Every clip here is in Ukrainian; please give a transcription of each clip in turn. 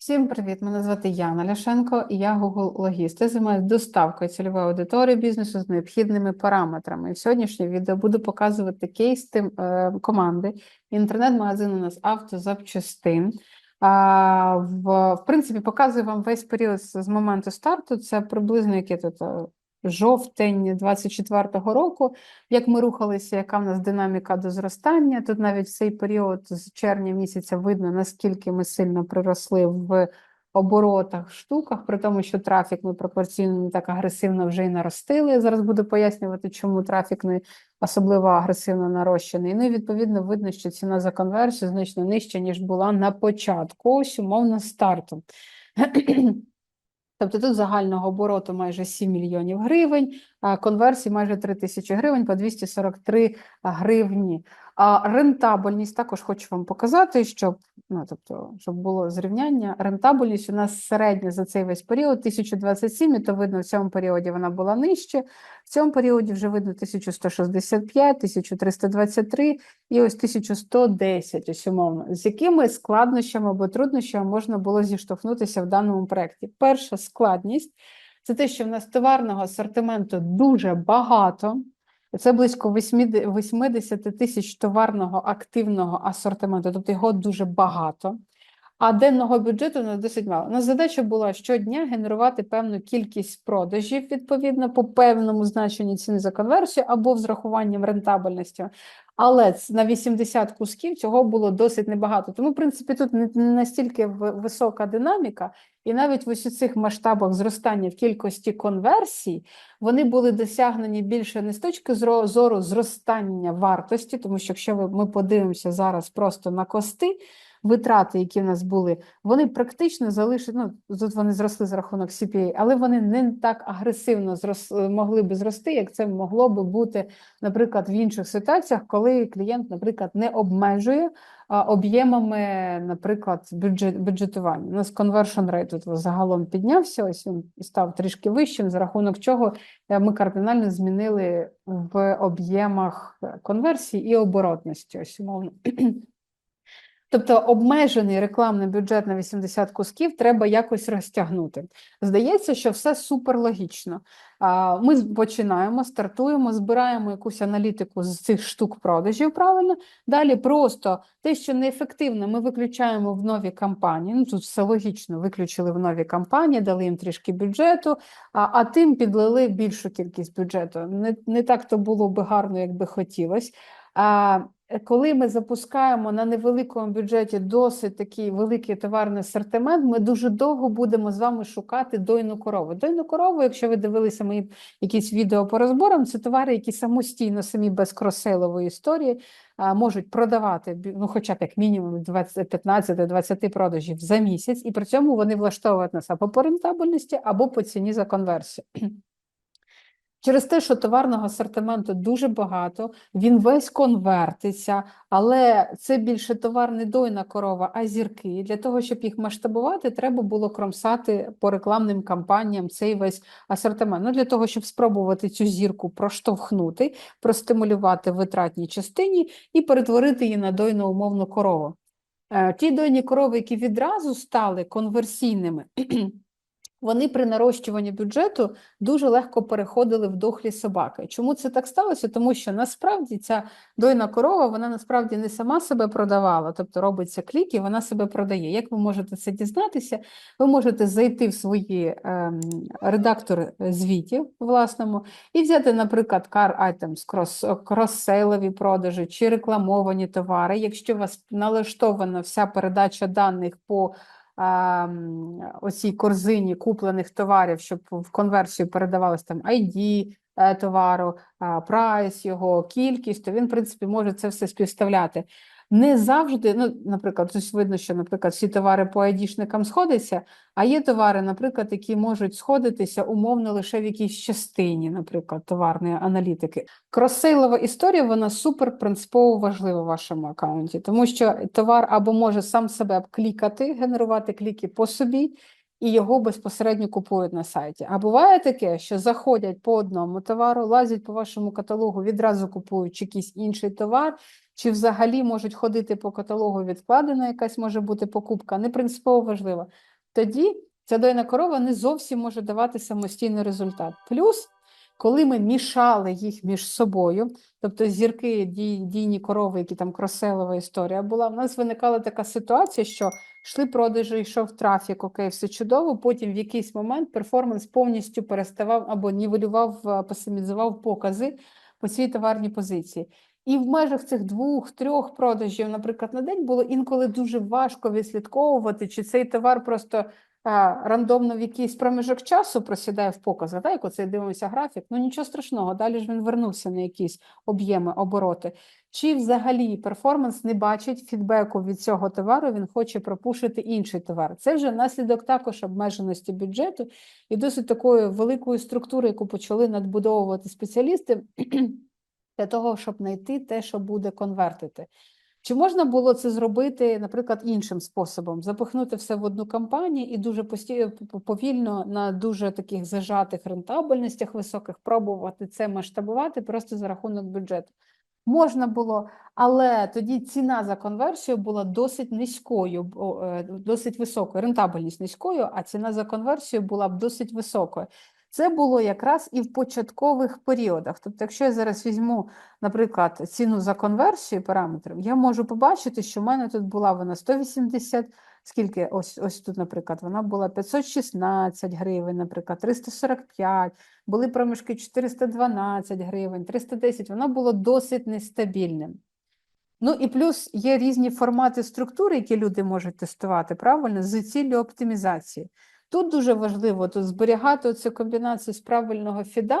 Всім привіт! Мене звати Яна Ляшенко, і я Google Логіст. Я займаюся доставкою цільової аудиторії бізнесу з необхідними параметрами. І в сьогоднішнє відео буду показувати кейс тим, е, команди інтернет-магазин у нас автозапчастин. А, в, в принципі, показую вам весь період з, моменту старту. Це приблизно який тут е, жовтень 24-го року. Як ми рухалися, яка в нас динаміка до зростання? Тут навіть в цей період з червня місяця видно, наскільки ми сильно приросли в оборотах, штуках, при тому, що трафік ми пропорційно не так агресивно вже і наростили. Зараз буду пояснювати, чому трафік не особливо агресивно нарощений. Ну і відповідно видно, що ціна за конверсію значно нижча, ніж була на початку, ось умовно старту. Тобто тут загального обороту майже 7 мільйонів гривень, а конверсії майже 3 тисячі гривень по 243 гривні. А рентабельність також хочу вам показати, щоб, ну, тобто, щоб було зрівняння. Рентабельність у нас середня за цей весь період 1027, і то видно, в цьому періоді вона була нижче. В цьому періоді вже видно 1165, 1323 і ось 1110, ось умовно. З якими складнощами або труднощами можна було зіштовхнутися в даному проєкті? Перша складність це те, що в нас товарного асортименту дуже багато. Це близько 80 тисяч товарного активного асортименту, тобто його дуже багато. А денного бюджету на досить мало. У нас задача була щодня генерувати певну кількість продажів відповідно по певному значенню ціни за конверсію або з рахуванням рентабельності. Але на 80 кусків цього було досить небагато. Тому, в принципі, тут не настільки висока динаміка, і навіть в ось цих масштабах зростання в кількості конверсій вони були досягнені більше не з точки зору зростання вартості, тому що якщо ми подивимося зараз просто на кости витрати, які в нас були, вони практично залишили, ну тут вони зросли за рахунок CPA, але вони не так агресивно зрос, могли би зрости, як це могло би бути, наприклад, в інших ситуаціях, коли клієнт, наприклад, не обмежує об'ємами, наприклад, бюджет, бюджетування. У нас conversion rate тут загалом піднявся, ось він став трішки вищим, за рахунок чого е, ми кардинально змінили в об'ємах е, конверсії і оборотності. Ось умовно. Тобто обмежений рекламний бюджет на 80 кусків треба якось розтягнути. Здається, що все суперлогічно. Ми починаємо, стартуємо, збираємо якусь аналітику з цих штук продажів. Правильно, далі просто те, що неефективно, ми виключаємо в нові кампанії. Ну тут все логічно, виключили в нові кампанії, дали їм трішки бюджету, а а тим підлили більшу кількість бюджету. Не не так то було би гарно, як би хотілося. Е, коли ми запускаємо на невеликому бюджеті досить такий великий товарний асортимент, ми дуже довго будемо з вами шукати дойну корову. Дойну корову, якщо ви дивилися мої якісь відео по розборам, це товари, які самостійно, самі без кросейлової історії можуть продавати ну, хоча б як мінімум 15-20 продажів за місяць, і при цьому вони влаштовують нас або по рентабельності, або по ціні за конверсію. Через те, що товарного асортименту дуже багато, він весь конвертиться, але це більше товар не дойна корова, а зірки. Для того, щоб їх масштабувати, треба було кромсати по рекламним кампаніям цей весь асортимент. Ну, Для того, щоб спробувати цю зірку проштовхнути, простимулювати в витратній частині і перетворити її на дойну умовну корову. Е, ті дойні корови, які відразу стали конверсійними, вони при нарощуванні бюджету дуже легко переходили в дохлі собаки. Чому це так сталося? Тому що насправді ця дойна корова вона насправді не сама себе продавала, тобто робиться клік і вона себе продає. Як ви можете це дізнатися? Ви можете зайти в свої е, редактори звітів власному і взяти, наприклад, car items, крос, крос-сейлові продажі чи рекламовані товари. Якщо у вас налаштована вся передача даних по оцій корзині куплених товарів, щоб в конверсію передавалось там ID е, товару, прайс його, кількість, то він, в принципі, може це все співставляти. Не завжди, ну, наприклад, ось видно, що, наприклад, всі товари по айдішникам сходяться, а є товари, наприклад, які можуть сходитися умовно лише в якійсь частині, наприклад, товарної аналітики. Кроссейлова історія, вона супер принципово важлива в вашому аккаунті, тому що товар або може сам себе клікати, генерувати кліки по собі, і його безпосередньо купують на сайті. А буває таке, що заходять по одному товару, лазять по вашому каталогу, відразу купують якийсь інший товар, чи взагалі можуть ходити по каталогу відкладена якась може бути покупка, не принципово важливо. Тоді ця дойна корова не зовсім може давати самостійний результат. Плюс, коли ми мішали їх між собою, тобто зірки, дій, дійні корови, які там кроселова історія була, в нас виникала така ситуація, що йшли продажі, йшов трафік, окей, все чудово. Потім в якийсь момент перформанс повністю переставав або нівелював, е, пасимізував покази по цій товарній позиції. І в межах цих двох-трьох продажів, наприклад, на день було інколи дуже важко відслідковувати, чи цей товар просто рандомно в якийсь проміжок часу просідає в показах, так, як оце дивимося графік, ну нічого страшного, далі ж він вернувся на якісь об'єми, обороти. Чи взагалі перформанс не бачить фідбеку від цього товару, він хоче пропушити інший товар. Це вже наслідок також обмеженості бюджету і досить такої великої структури, яку почали надбудовувати спеціалісти для того, щоб знайти те, що буде конвертити. Чи можна було це зробити, наприклад, іншим способом? Запихнути все в одну кампанію і дуже пості... повільно на дуже таких зажатих рентабельностях високих пробувати це масштабувати просто за рахунок бюджету? Можна було, але тоді ціна за конверсію була досить низькою, е, досить високою, рентабельність низькою, а ціна за конверсію була б досить високою. Це було якраз і в початкових періодах. Тобто, якщо я зараз візьму, наприклад, ціну за конверсію параметрів, я можу побачити, що в мене тут була вона 180, скільки, ось ось тут, наприклад, вона була 516 гривень, наприклад, 345, були проміжки 412 гривень, 310, воно було досить нестабільним. Ну і плюс є різні формати структури, які люди можуть тестувати, правильно, з ціллю оптимізації. Тут дуже важливо тут зберігати цю комбінацію з правильного фіда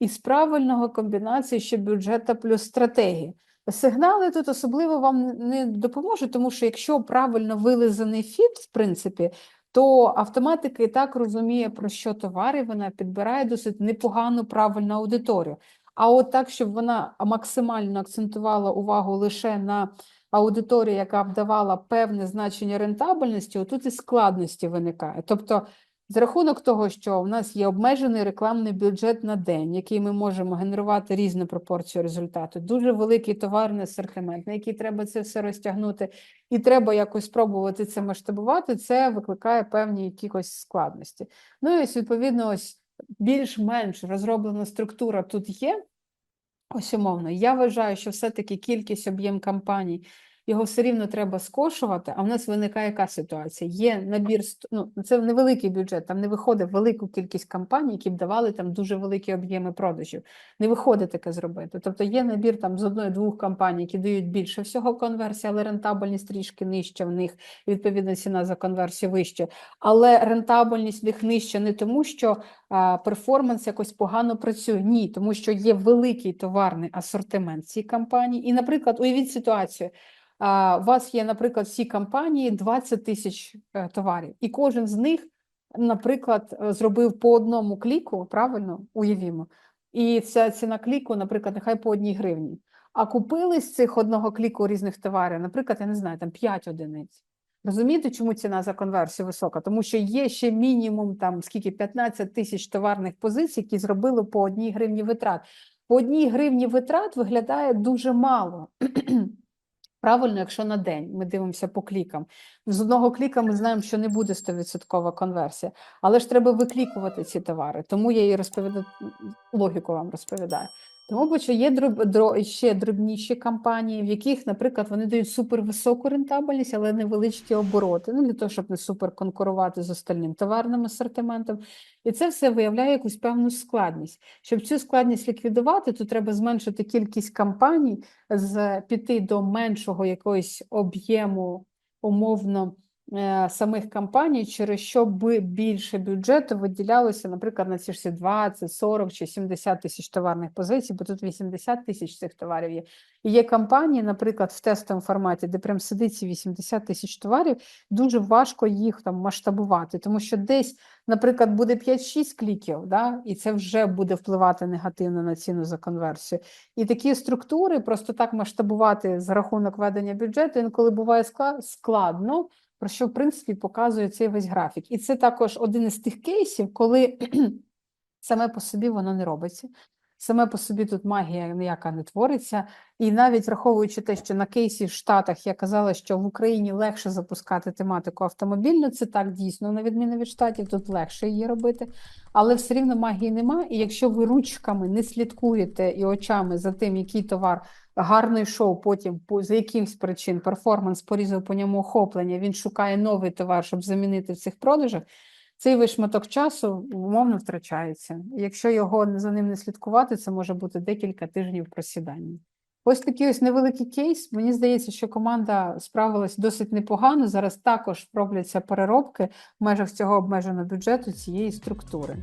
і з правильного комбінації ще бюджета плюс стратегії. Сигнали тут особливо вам не допоможуть, тому що якщо правильно вилизаний фід, в принципі, то автоматика і так розуміє, про що товари, вона підбирає досить непогану правильну аудиторію. А от так, щоб вона максимально акцентувала увагу лише на аудиторії, яка б давала певне значення рентабельності, отут і складності виникає. Тобто, за рахунок того, що в нас є обмежений рекламний бюджет на день, який ми можемо генерувати різну пропорцію результату, дуже великий товарний асортимент, на який треба це все розтягнути, і треба якось спробувати це масштабувати, це викликає певні якісь складності. Ну і ось, відповідно, ось більш-менш розроблена структура тут є. Ось умовно, я вважаю, що все-таки кількість об'єм кампаній його все рівно треба скошувати. А в нас виникає яка ситуація? Є набір ну, це невеликий бюджет, там не виходить велику кількість кампаній, які б давали там дуже великі об'єми продажів. Не виходить таке зробити. Тобто є набір там з одної-двох кампаній, які дають більше всього конверсії, але рентабельність трішки нижча в них, відповідно, ціна за конверсію вища. Але рентабельність в них нижча не тому, що а, перформанс якось погано працює. Ні, тому що є великий товарний асортимент цій кампанії. І, наприклад, уявіть ситуацію. У вас є, наприклад, всі компанії 20 тисяч е, товарів, і кожен з них, наприклад, е, зробив по одному кліку, правильно уявімо, і ця ціна кліку, наприклад, нехай по одній гривні. А купили з цих одного кліку різних товарів, наприклад, я не знаю, там 5 одиниць. Розумієте, чому ціна за конверсію висока? Тому що є ще мінімум там скільки 15 тисяч товарних позицій, які зробили по одній гривні витрат. По одній гривні витрат виглядає дуже мало. Правильно, якщо на день ми дивимося по клікам. З одного кліка ми знаємо, що не буде 100% конверсія, але ж треба виклікувати ці товари. Тому я і розповідаю логіку вам розповідаю. Тому що є дроб, дроб, ще дрібніші компанії, в яких, наприклад, вони дають супервисоку рентабельність, але невеличкі обороти, ну для того, щоб не супер конкурувати з остальним товарним асортиментом. І це все виявляє якусь певну складність. Щоб цю складність ліквідувати, то треба зменшити кількість компаній, з піти до меншого якогось об'єму умовно. Е, самих кампаній, через що би більше бюджету виділялося, наприклад, на ці ж 20, 40 чи 70 тисяч товарних позицій, бо тут 80 тисяч цих товарів є. І є кампанії, наприклад, в тестовому форматі, де прям сидить ці 80 тисяч товарів, дуже важко їх там масштабувати, тому що десь, наприклад, буде 5-6 кліків, да, і це вже буде впливати негативно на ціну за конверсію. І такі структури просто так масштабувати за рахунок ведення бюджету, інколи буває складно. Про що в принципі показує цей весь графік. І це також один із тих кейсів, коли саме по собі воно не робиться. Саме по собі тут магія ніяка не твориться, і навіть враховуючи те, що на кейсі в Штатах я казала, що в Україні легше запускати тематику автомобільну, це так дійсно, на відміну від штатів, тут легше її робити, але все рівно магії нема. І якщо ви ручками не слідкуєте і очами за тим, який товар гарно йшов, потім по за якимсь причин перформанс порізав по ньому охоплення, він шукає новий товар, щоб замінити в цих продажах. Цей весь шматок часу умовно втрачається. Якщо його за ним не слідкувати, це може бути декілька тижнів просідання. Ось такий ось невеликий кейс. Мені здається, що команда справилась досить непогано. Зараз також робляться переробки в межах цього обмеженого бюджету цієї структури.